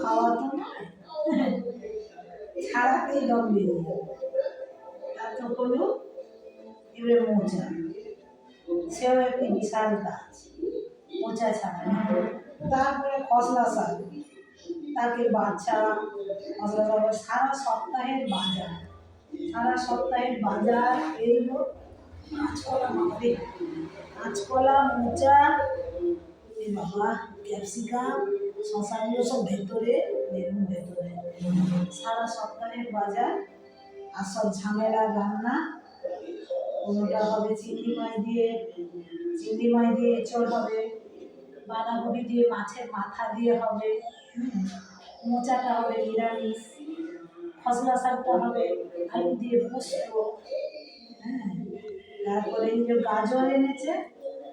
খাওয়া তো তারপর হলো মোচা একটি বিশাল ছাড়ানো তারপরে খসলা শাক তাকে বাছা খসলা সারা সপ্তাহের বাজার সারা সপ্তাহের বাজার এইগুলো কাঁচকলা মাখবে কাঁচকলা, মোচা বাবা, ক্যাপসিকাম, শশাগুলো সব ভেতরে, বেগুন ভেতরে। সারা সপ্তাহের বাজার আর সব ঝামেলা রান্না। কোনোটা হবে চিংড়ি মাছ দিয়ে, চিংড়ি মাছ দিয়ে এঁচড় হবে, বাঁধাকপি দিয়ে মাছের মাথা দিয়ে হবে, মোচাটা হবে নিরামিষ, খসলা শাকটা হবে আলু দিয়ে পোস্ত হ্যাঁ। তারপরে এই যে গাজর এনেছে,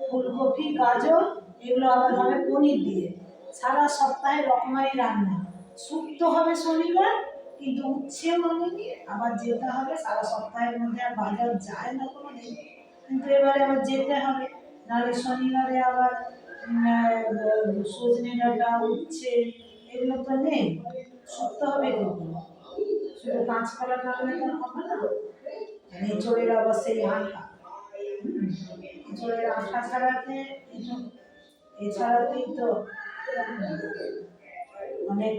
ফুলকপি, গাজর, এগুলো আবার হবে পনির দিয়ে। সারা সপ্তাহে রকমারি রান্না। শুক্তো হবে শনিবার, কিন্তু উচ্ছে মানে আবার যেতে হবে, সারা সপ্তাহের মধ্যে আর বাজার যায় না কোনো দিন কিন্তু এবারে আবার যেতে হবে, নাহলে শনিবারে আবার সজনে ডাঁটা, উচ্ছে, এগুলো তো নেই। শুক্তো হবে এগুলো শুধু কাঁচকলা টাকলে তো হবে না? এঁচড়ের আবার সেই আঠা হুম, এঁচড়ের ছাড়াতে এছাড়াতেই তো অনেক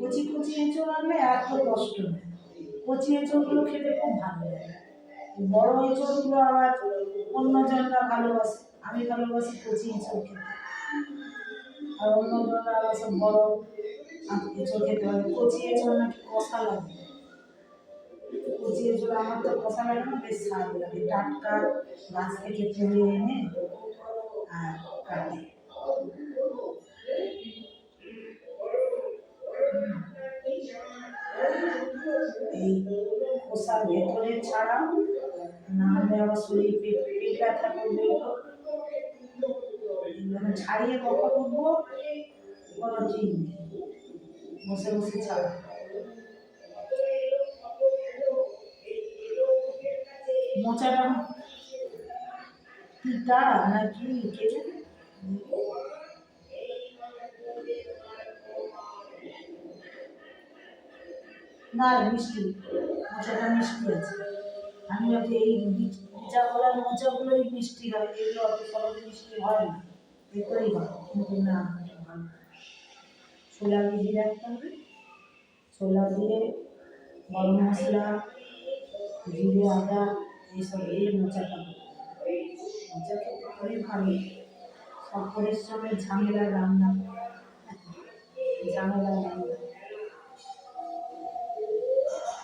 কচি কচি এঁচড় এত কষ্ট নেই। কচি এঁচড়গুলো খেতে খুব ভালো লাগে। বড় এঁচড়গুলো আবার অন্য জনরা ভালোবাসে আমি ভালোবাসি কচি এঁচড় খেতে। আর অন্য জনরা আবার সব বড় এঁচড় খেতে পারে কচি এঁচড় নাকি কষা লাগে। কচি এঁচড় আমার তো কষা লাগে বেশ স্বাদ লাগে। টাটকা গাছ থেকে তুলে এনে আর কাটে। এই খোসার ভেতরে ছাড়াও, না হলে আবার শরীর পেট পেট ব্যথা করবে ছাড়িয়ে কখন উঠবো কোনো ঠিক নেই। বসে বসে ছাড়া। মোচাটা তিতা না কি না, মিষ্টি, মোচাটা মিষ্টি আছে। আমি ভাবছি এই বিচা কলার মোচাগুলোই মিষ্টি হয়, এগুলো অত সহজে মিষ্টি হয় না। ভেতরেই হয়, কিন্তু না। ছোলা ভিজিয়ে রাখতে হবে। ছোলা দিয়ে গরম মশলা, জিরে, আদা এইসব এই মোচাটা মোচা তো খুবই ভালো। সব পরিশ্রমের ঝামেলা রান্না।